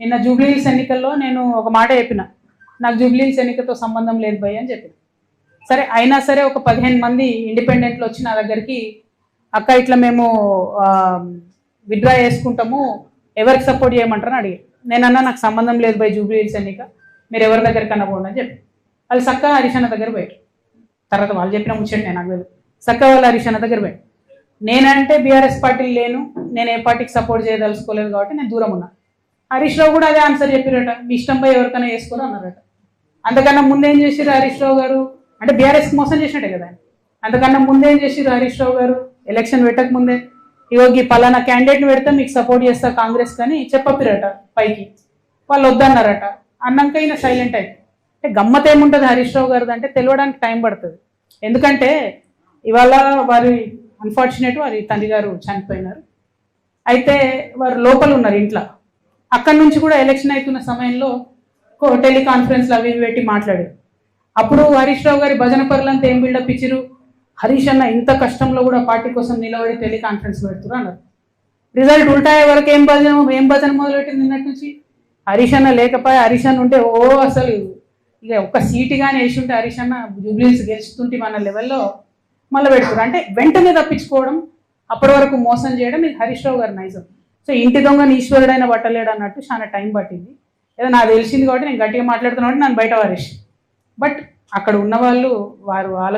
నిన్న జూబ్లీహిల్స్ ఎన్నికల్లో నేను ఒక మాట చెప్పిన. నాకు జూబ్లీహిల్స్ ఎన్నికతో సంబంధం లేదు భయ్ అని చెప్పిన. సరే అయినా సరే ఒక పదిహేను మంది ఇండిపెండెంట్లు వచ్చి నా దగ్గరికి అక్క ఇట్లా మేము విత్డ్రా చేసుకుంటాము ఎవరికి సపోర్ట్ చేయమంటారని అడిగారు. నేనన్నా నాకు సంబంధం లేదు భయ్ జూబ్లీహిల్స్ ఎన్నిక మీరు ఎవరి దగ్గరికి పోండి అని చెప్పి వాళ్ళు సక్క హరిషణ దగ్గర పోయారు. తర్వాత వాళ్ళు చెప్పిన ముచ్చండి నేను నాకు సక్క వాళ్ళు హరిషణ దగ్గర పోయారు. నేనంటే బీఆర్ఎస్ పార్టీ లేను నేను ఏ పార్టీకి సపోర్ట్ చేయదలుచుకోలేదు కాబట్టి నేను దూరం ఉన్నా. హరీష్ రావు కూడా అదే ఆన్సర్ చెప్పారట. మీ ఇష్టంపై ఎవరికైనా వేసుకోరు అన్నారట. అంతకన్నా ముందేం చేసిరు హరీష్ రావు గారు? అంటే బీఆర్ఎస్కి మోసం చేసినట్టే కదా. అంతకన్నా ముందేం చేసిరు హరీష్ రావు గారు? ఎలక్షన్ పెట్టక ముందే. ఇగో ఈ పలానా క్యాండిడేట్ని పెడితే మీకు సపోర్ట్ చేస్తా కాంగ్రెస్ కానీ చెప్పపిరట పైకి. వాళ్ళు వద్దన్నారట. అన్నాక ఈయన సైలెంట్ అయింది అంటే గమ్మత్ ఏముంటుంది హరీష్ రావు గారిది అంటే తెలియడానికి టైం పడుతుంది. ఎందుకంటే ఇవాళ వారి అన్ఫార్చునేట్ వారి తండ్రి గారు చనిపోయినారు. అయితే వారు లోపల ఉన్నారు ఇంట్లో. అక్కడి నుంచి కూడా ఎలక్షన్ అవుతున్న సమయంలో టెలికాన్ఫరెన్స్లు అవి పెట్టి మాట్లాడారు. అప్పుడు హరీష్ రావు గారి భజన పరులంతా ఏం బిల్డప్ ఇచ్చిరు హరీష్ అన్న ఇంత కష్టంలో కూడా పార్టీ కోసం నిలబడి టెలికాన్ఫరెన్స్ పెడుతున్నారు అన్నారు. రిజల్ట్ ఉల్టా వరకు ఏం భజన ఏం భజన మొదలెట్టింది నిన్నటి నుంచి? హరీష్ అన్న లేకపోయి హరీష్ అన్న ఉంటే ఓ అసలు ఇక ఒక్క సీటు కానీ వేసి ఉంటే హరీష్ అన్న జూబ్లీస్ గెలుస్తుంటే మన లెవెల్లో మళ్ళీ పెడుతున్నారు అంటే వెంటనే తప్పించుకోవడం అప్పటి వరకు మోసం చేయడం ఇది హరీష్ రావు గారి నైజం. సో ఇంటి దొంగని ఈశ్వరుడైన పట్టలేడు అన్నట్టు చాలా టైం పట్టింది. ఏదో నాకు తెలిసింది కాబట్టి నేను గట్టిగా మాట్లాడుతున్నా కాబట్టి నన్ను బయట వారేసి బట్ అక్కడ ఉన్న వాళ్ళు వారు ఆలో